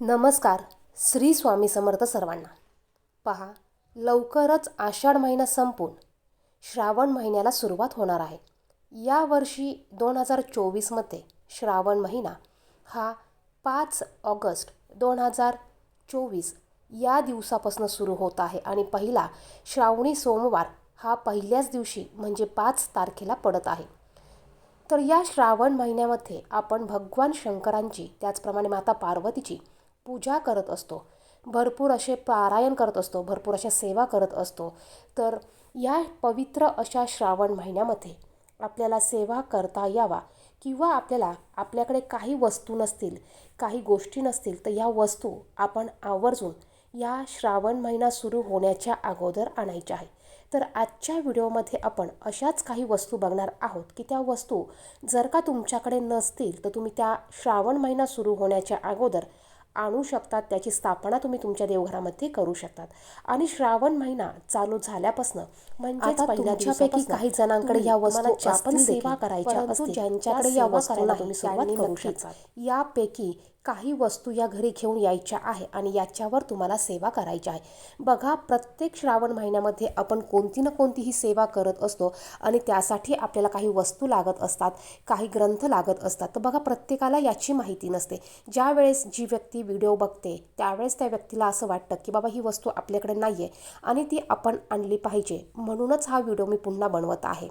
नमस्कार श्री स्वामी समर्थ सर्वांना. पहा लवकरच आषाढ महिना संपून श्रावण महिन्याला सुरुवात होणार आहे. यावर्षी दोन हजार चोवीसमध्ये श्रावण महिना हा पाच ऑगस्ट दोन हजार चोवीस या दिवसापासून सुरू होत आहे आणि पहिला श्रावणी सोमवार हा पहिल्याच दिवशी म्हणजे पाच तारखेला पडत आहे. तर या श्रावण महिन्यामध्ये आपण भगवान शंकरांची त्याचप्रमाणे माता पार्वतीची पूजा करत असतो. भरपूर असे पारायण करत असतो भरपूर अशा सेवा करत असतो. तर या पवित्र अशा श्रावण महिन्यामध्ये आपल्याला सेवा करता यावा किंवा आपल्याला आपल्याकडे काही वस्तू नसतील काही गोष्टी नसतील तर या वस्तू आपण आवर्जून या श्रावण महिना सुरू होण्याच्या अगोदर आणायच्या आहे तर आजच्या व्हिडिओमध्ये आपण अशाच काही वस्तू बघणार आहोत की त्या वस्तू जर का तुमच्याकडे नसतील तर तुम्ही त्या श्रावण महिना सुरू होण्याच्या अगोदर आणू शकतात त्याची स्थापना तुम्ही तुमच्या देवघरामध्ये करू शकतात. आणि श्रावण महिना चालू झाल्यापासून म्हणजे काही जणांकडे या वस्तू सेवा करायच्या ज्यांच्याकडे या वस्तूला तुम्ही सुरुवात करू शकता यापैकी काही वस्तू या घरी घेऊन यायच्या आहे आणि याच्यावर तुम्हाला सेवा करायची आहे. बघा प्रत्येक श्रावण महिन्यामध्ये आपण कोणती ना कोणतीही सेवा करत असतो आणि त्यासाठी आपल्याला काही वस्तू लागत असतात काही ग्रंथ लागत असतात. तर बघा प्रत्येकाला याची माहिती नसते. ज्या वेळेस जी व्यक्ती व्हिडिओ बघते त्यावेळेस त्या व्यक्तीला असं वाटतं की बाबा ही वस्तू आपल्याकडे नाही आहे आणि ती आपण आणली पाहिजे. म्हणूनच हा व्हिडिओ मी पुन्हा बनवत आहे.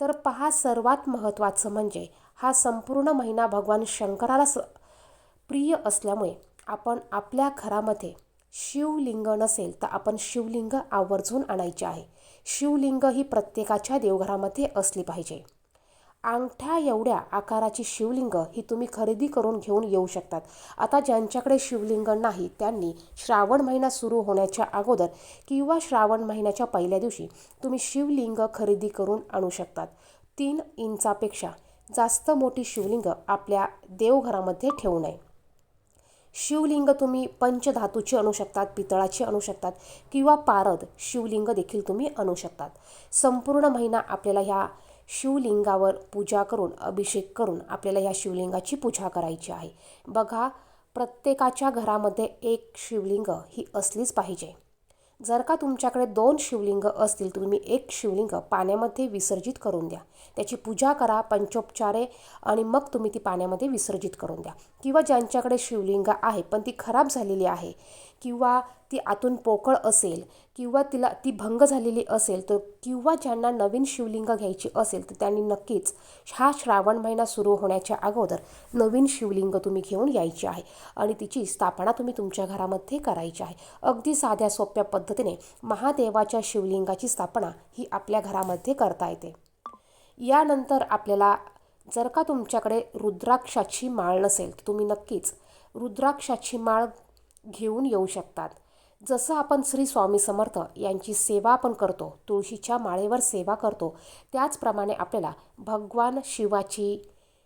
तर पहा सर्वात महत्त्वाचं म्हणजे हा संपूर्ण महिना भगवान शंकराला स प्रिय असल्यामुळे आपण आपल्या घरामध्ये शिवलिंग नसेल तर आपण शिवलिंग आवर्जून आणायचे आहे. शिवलिंग ही प्रत्येकाच्या देवघरामध्ये असली पाहिजे. अंगठ्या एवढ्या आकाराची शिवलिंग ही तुम्ही खरेदी करून घेऊन येऊ शकतात. आता ज्यांच्याकडे शिवलिंग नाही त्यांनी श्रावण महिना सुरू होण्याच्या अगोदर किंवा श्रावण महिन्याच्या पहिल्या दिवशी तुम्ही शिवलिंग खरेदी करून आणू शकतात. तीन इंचापेक्षा जास्त मोठी शिवलिंग आपल्या देवघरामध्ये ठेवू नये. शिवलिंग तुम्ही पंचधातूची आणू शकतात पितळाची आणू शकतात किंवा पारद शिवलिंग देखील तुम्ही आणू शकतात. संपूर्ण महिना आपल्याला ह्या शिवलिंगावर पूजा करून अभिषेक करून आपल्याला ह्या शिवलिंगाची पूजा करायची आहे. बघा प्रत्येकाच्या घरामध्ये एक शिवलिंग ही असलीच पाहिजे. जर का तुमच्याकडे दोन शिवलिंग असतील तुम्ही एक शिवलिंग पाण्यामध्ये विसर्जित करून द्या. त्याची पूजा करा पंचोपचारे आणि मग तुम्ही ती पाण्यामध्ये विसर्जित करून द्या. किंवा ज्यांच्याकडे शिवलिंग आहे पण ती खराब झालेली आहे किंवा ती आतून पोकळ असेल किंवा तिला ती भंग झालेली असेल तर किंवा ज्यांना नवीन शिवलिंग घ्यायची असेल तर त्यांनी नक्कीच हा श्रावण महिना सुरू होण्याच्या अगोदर नवीन शिवलिंग तुम्ही घेऊन यायची आहे आणि तिची स्थापना तुम्ही तुमच्या घरामध्ये करायची आहे. अगदी साध्या सोप्या पद्धतीने महादेवाच्या शिवलिंगाची स्थापना ही आपल्या घरामध्ये करता येते. यानंतर आपल्याला जर का तुमच्याकडे रुद्राक्षाची माळ नसेल तर तुम्ही नक्कीच रुद्राक्षाची माळ घेऊन येऊ शकतात. जसं आपण श्री स्वामी समर्थ यांची सेवा आपण करतो तुळशीच्या माळेवर सेवा करतो त्याचप्रमाणे आपल्याला भगवान शिवाची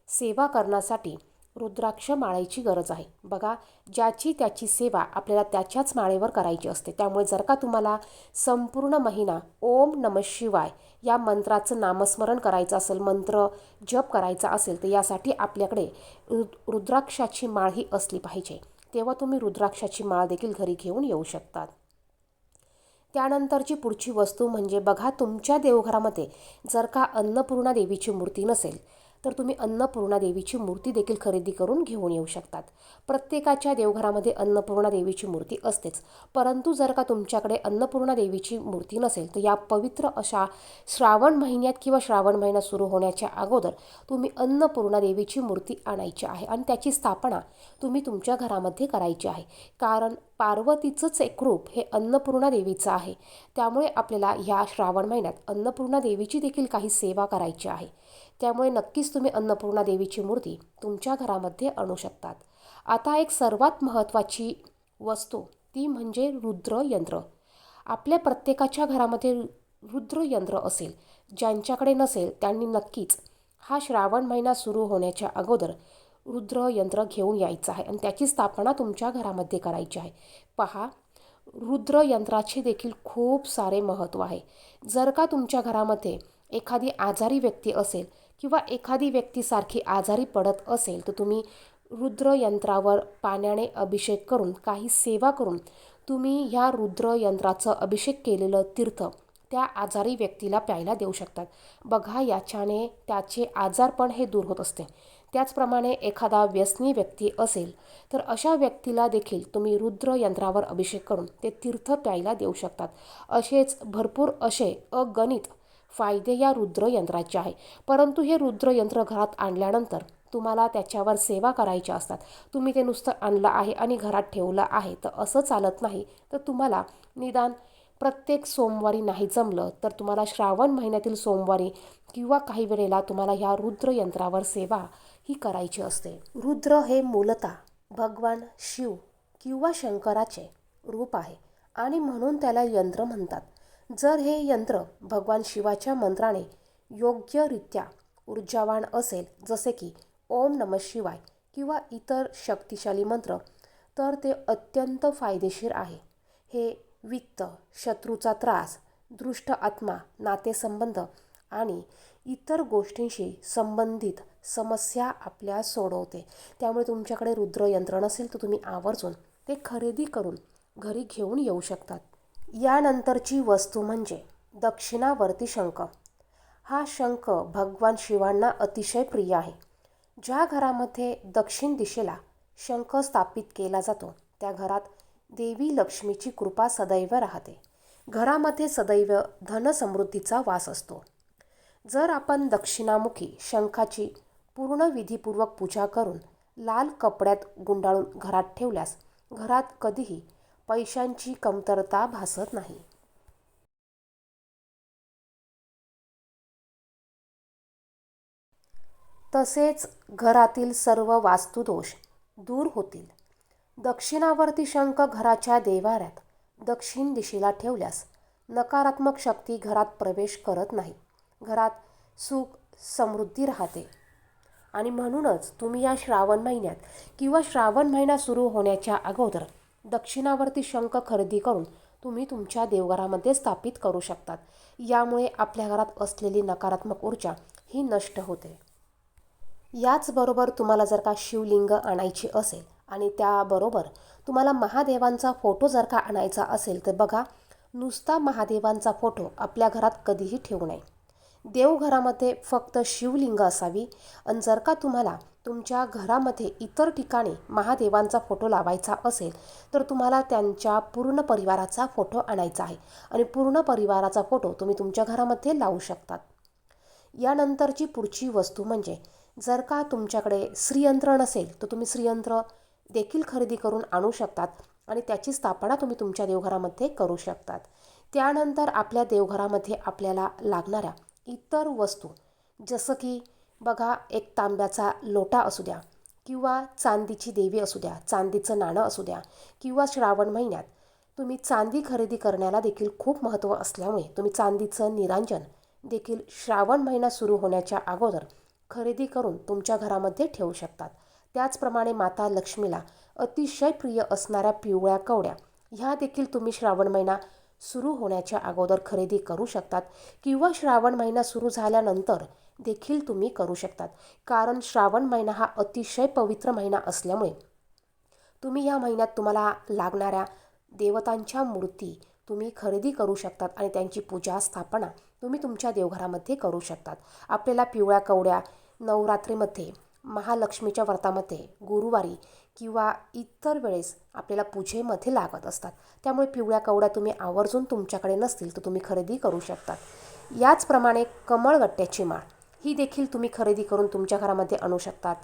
सेवा करण्यासाठी रुद्राक्ष माळेची गरज आहे. बघा ज्याची त्याची सेवा आपल्याला त्याच्याच माळेवर करायची असते. त्यामुळे जर का तुम्हाला संपूर्ण महिना ओम नम शिवाय या मंत्राचं नामस्मरण करायचं असेल मंत्र जप करायचा असेल तर यासाठी आपल्याकडे रुद्राक्षाची माळ ही असली पाहिजे. तेव्हा तुम्ही रुद्राक्षाची माळ देखील घरी घेऊन येऊ शकतात. त्यानंतरची पुढची वस्तू म्हणजे बघा तुमच्या देवघरामध्ये जर का अन्नपूर्णा देवीची मूर्ती नसेल तर तुम्ही अन्नपूर्णा देवीची मूर्ती देखील खरेदी करून घेऊन येऊ शकतात. प्रत्येकाच्या देवघरामध्ये अन्नपूर्णा देवीची मूर्ती असतेच. परंतु जर का तुमच्याकडे अन्नपूर्णा देवीची मूर्ती नसेल तर या पवित्र अशा श्रावण महिन्यात किंवा श्रावण महिना सुरू होण्याच्या अगोदर तुम्ही अन्नपूर्णा देवीची मूर्ती आणायची आहे आणि त्याची स्थापना तुम्ही तुमच्या घरामध्ये करायची आहे. कारण पार्वतीचंच एक रूप हे अन्नपूर्णा देवीचं आहे. त्यामुळे आपल्याला ह्या श्रावण महिन्यात अन्नपूर्णा देवीची देखील काही सेवा करायची आहे. त्यामुळे नक्कीच तुम्ही अन्नपूर्णा देवीची मूर्ती तुमच्या घरामध्ये आणू शकतात. आता एक सर्वात महत्त्वाची वस्तू ती म्हणजे रुद्रयंत्र आपल्या प्रत्येकाच्या घरामध्ये रुद्रयंत्र असेल. ज्यांच्याकडे नसेल त्यांनी नक्कीच हा श्रावण महिना सुरू होण्याच्या अगोदर रुद्रयंत्र घेऊन यायचं आहे आणि त्याची स्थापना तुमच्या घरामध्ये करायची आहे. पहा रुद्रयंत्राचे देखील खूप सारे महत्त्व आहे. जर का तुमच्या घरामध्ये एखादी आजारी व्यक्ती असेल किंवा एखादी व्यक्तीसारखी आजारी पडत असेल तर तुम्ही रुद्रयंत्रावर पाण्याने अभिषेक करून काही सेवा करून तुम्ही ह्या रुद्रयंत्राचं अभिषेक केलेलं तीर्थ त्या आजारी व्यक्तीला प्यायला देऊ शकतात. बघा याच्याने त्याचे आजारपण हे दूर होत असते. त्याचप्रमाणे एखादा व्यसनी व्यक्ती असेल तर अशा व्यक्तीला देखील तुम्ही रुद्र यंत्रावर अभिषेक करून ते तीर्थ प्यायला देऊ शकतात. असेच भरपूर असे अगणित फायदे या रुद्र यंत्राचे आहे. परंतु हे रुद्र यंत्र घरात आणल्यानंतर तुम्हाला त्याच्यावर सेवा करायच्या असतात. तुम्ही ते नुसतं आणलं आहे आणि घरात ठेवलं आहे तर असं चालत नाही. तर तुम्हाला निदान प्रत्येक सोमवारी नाही जमलं तर तुम्हाला श्रावण महिन्यातील सोमवारी किंवा काही वेळेला तुम्हाला ह्या रुद्र यंत्रावर सेवा ही करायची असते. रुद्र हे मूलतः भगवान शिव किंवा शंकराचे रूप आहे आणि म्हणून त्याला यंत्र म्हणतात. जर हे यंत्र भगवान शिवाच्या मंत्राने योग्यरित्या ऊर्जावान असेल जसे की ओम नम शिवाय किंवा इतर शक्तिशाली मंत्र तर ते अत्यंत फायदेशीर आहे. हे वित्त शत्रूचा त्रास दृष्ट आत्मा नातेसंबंध आणि इतर गोष्टींशी संबंधित समस्या आपल्या सोडवते. त्यामुळे तुमच्याकडे रुद्र यंत्र नसेल तर तुम्ही आवर्जून ते खरेदी करून घरी घेऊन येऊ शकतात. यानंतरची वस्तू म्हणजे दक्षिणावर्ती शंख. हा शंख भगवान शिवांना अतिशय प्रिय आहे. ज्या घरामध्ये दक्षिण दिशेला शंख स्थापित केला जातो त्या घरात देवी लक्ष्मीची कृपा सदैव राहते. घरामध्ये सदैव धनसमृद्धीचा वास असतो. जर आपण दक्षिणामुखी शंखाची पूर्ण विधीपूर्वक पूजा करून लाल कपड्यात गुंडाळून घरात ठेवल्यास घरात कधीही पैशांची कमतरता भासत नाही. तसेच घरातील सर्व वास्तुदोष दूर होतील. दक्षिणावर्ती शंख घराच्या देवाऱ्यात दक्षिण दिशेला ठेवल्यास नकारात्मक शक्ती घरात प्रवेश करत नाही. घरात सुख समृद्धी राहते. आणि म्हणूनच तुम्ही या श्रावण महिन्यात किंवा श्रावण महिना सुरू होण्याच्या अगोदर दक्षिणावर्ती शंख खरेदी करून तुम्ही तुमच्या देवघरामध्ये स्थापित करू शकतात. यामुळे आपल्या घरात असलेली नकारात्मक ऊर्जा ही नष्ट होते. याचबरोबर तुम्हाला जर का शिवलिंग आणायची असेल आणि त्याबरोबर तुम्हाला महादेवांचा फोटो जर का आणायचा असेल तर बघा नुसता महादेवांचा फोटो आपल्या घरात कधीही ठेवू नये. देवघरामध्ये फक्त शिवलिंग असावी. आणि जर का तुम्हाला तुमच्या घरामध्ये इतर ठिकाणी महादेवांचा फोटो लावायचा असेल तर तुम्हाला त्यांच्या पूर्ण परिवाराचा फोटो आणायचा आहे. आणि पूर्ण परिवाराचा फोटो तुम्ही तुमच्या घरामध्ये लावू शकतात. यानंतरची पुढची वस्तू म्हणजे जर का तुमच्याकडे श्रीयंत्र नसेल तर तुम्ही श्रीयंत्र देखील खरेदी करून आणू शकतात आणि त्याची स्थापना तुम्ही तुमच्या देवघरामध्ये करू शकतात. त्यानंतर आपल्या देवघरामध्ये आपल्याला लागणाऱ्या इतर वस्तू जसं की बघा एक तांब्याचा लोटा असू द्या किंवा चांदीची देवी असू द्या चांदीचं नाणं असू द्या किंवा श्रावण महिन्यात तुम्ही चांदी खरेदी करण्याला देखील खूप महत्त्व असल्यामुळे तुम्ही चांदीचं निरांजन देखील श्रावण महिना सुरू होण्याच्या अगोदर खरेदी करून तुमच्या घरामध्ये ठेवू शकतात. त्याचप्रमाणे माता लक्ष्मीला अतिशय प्रिय असणाऱ्या पिवळ्या कवड्या ह्या देखील तुम्ही श्रावण महिना सुरू होण्याच्या अगोदर खरेदी करू शकतात किंवा श्रावण महिना सुरू झाल्यानंतर देखील तुम्ही करू शकतात. कारण श्रावण महिना हा अतिशय पवित्र महिना असल्यामुळे तुम्ही या महिन्यात तुम्हाला लागणाऱ्या देवतांच्या मूर्ती तुम्ही खरेदी करू शकतात आणि त्यांची पूजा स्थापना तुम्ही तुमच्या देवघरामध्ये करू शकतात. आपल्याला पिवळ्या कवड्या नवरात्रीमध्ये महालक्ष्मीच्या व्रतामध्ये गुरुवारी किंवा इतर वेळेस आपल्याला पूजेमध्ये लागत असतात. त्यामुळे पिवळ्या कवड्या तुम्ही आवर्जून तुमच्याकडे नसतील तर तुम्ही खरेदी करू शकतात. याचप्रमाणे कमळगट्ट्याची माळ ही देखील तुम्ही खरेदी करून तुमच्या घरामध्ये आणू शकतात.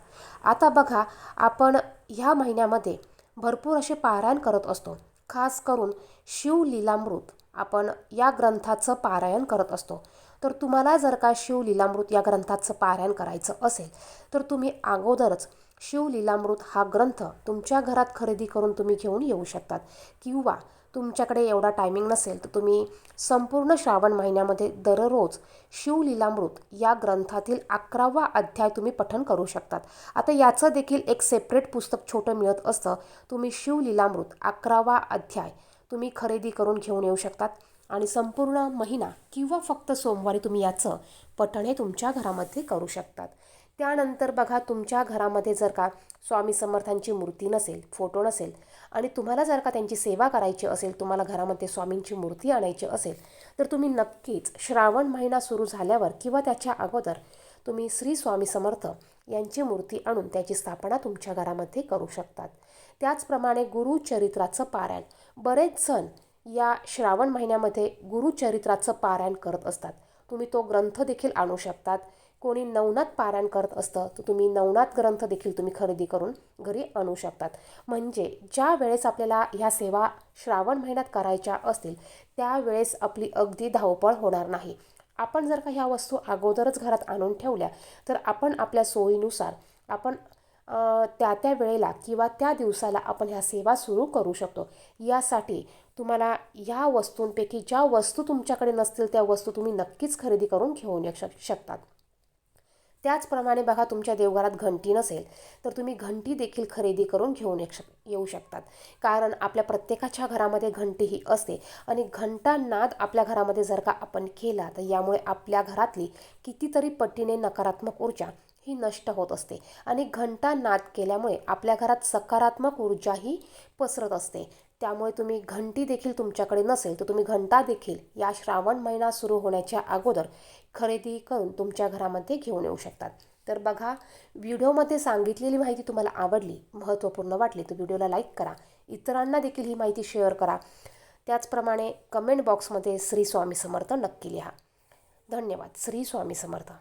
आता बघा आपण ह्या महिन्यामध्ये भरपूर असे पारायण करत असतो. खास करून शिवलीलामृत आपण या ग्रंथाचं पारायण करत असतो. तर तुम्हाला जर का शिवलीलामृत या ग्रंथाचं पारायण करायचं असेल तर तुम्ही अगोदरच शिवलीलामृत हा ग्रंथ तुमच्या घरात खरेदी करून तुम्ही घेऊन येऊ शकतात. किंवा तुमच्याकडे एवढा टायमिंग नसेल तर तुम्ही संपूर्ण श्रावण महिन्यामध्ये दररोज शिवलीलामृत या ग्रंथातील अकरावा अध्याय तुम्ही पठण करू शकतात. आता याचं देखील एक सेपरेट पुस्तक छोटं मिळत असतं. तुम्ही शिवलीलामृत अकरावा अध्याय तुम्ही खरेदी करून घेऊन येऊ शकतात. आणि संपूर्ण महिना किंवा फक्त सोमवारी तुम्ही याचं पठण हे तुमच्या घरामध्ये करू शकतात. त्यानंतर बघा तुमच्या घरामध्ये जर का स्वामी समर्थांची मूर्ती नसेल फोटो नसेल आणि तुम्हाला जर का त्यांची सेवा करायची असेल तुम्हाला घरामध्ये स्वामींची मूर्ती आणायची असेल तर तुम्ही नक्कीच श्रावण महिना सुरू झाल्यावर किंवा त्याच्या अगोदर तुम्ही श्री स्वामी समर्थ यांची मूर्ती आणून त्याची स्थापना तुमच्या घरामध्ये करू शकतात. त्याचप्रमाणे गुरुचरित्राचं पारायण. बरेच जण या श्रावण महिन्यामध्ये गुरुचरित्राचं पारायण करत असतात. तुम्ही तो ग्रंथ देखील आणू शकतात. कोणी नवनाथ पारायण करत असतं तर तुम्ही नवनाथ ग्रंथ देखील तुम्ही खरेदी करून घरी आणू शकतात. म्हणजे ज्या वेळेस आपल्याला ह्या सेवा श्रावण महिन्यात करायच्या असतील त्यावेळेस आपली अगदी धावपळ होणार नाही. आपण जर का ह्या वस्तू अगोदरच घरात आणून ठेवल्या तर आपण आपल्या सोयीनुसार आपण त्या त्या वेळेला किंवा त्या दिवसाला आपण ह्या सेवा सुरू करू शकतो. यासाठी तुम्हाला ह्या वस्तूंपैकी ज्या वस्तू तुमच्याकडे नसतील त्या वस्तू तुम्ही नक्कीच खरेदी करून घेऊन येऊ शक शकतात. त्याचप्रमाणे बघा तुमच्या देवघरात घंटी नसेल तर तुम्ही घंटी देखील खरेदी करून घेऊन येऊ शक येऊ शकतात. कारण आपल्या प्रत्येकाच्या घरामध्ये घंटी ही असते आणि घंटा नाद आपल्या घरामध्ये जर का आपण केला तर यामुळे आपल्या घरातली कितीतरी पटीने नकारात्मक ऊर्जा ही नष्ट होत असते आणि घंटा नाद केल्यामुळे आपल्या घरात सकारात्मक ऊर्जाही पसरत असते. त्यामुळे तुम्ही घंटी देखील तुमच्याकडे नसेल तर तुम्ही घंटा देखील या श्रावण महिना सुरू होण्याच्या अगोदर खरेदी करून तुमच्या घरामध्ये घेऊन येऊ शकतात. तर बघा व्हिडिओमध्ये सांगितलेली माहिती तुम्हाला आवडली महत्त्वपूर्ण वाटली तर व्हिडिओला लाईक करा. इतरांना देखील ही माहिती शेअर करा. त्याचप्रमाणे कमेंट बॉक्समध्ये श्री स्वामी समर्थ नक्की लिहा. धन्यवाद. श्री स्वामी समर्थ.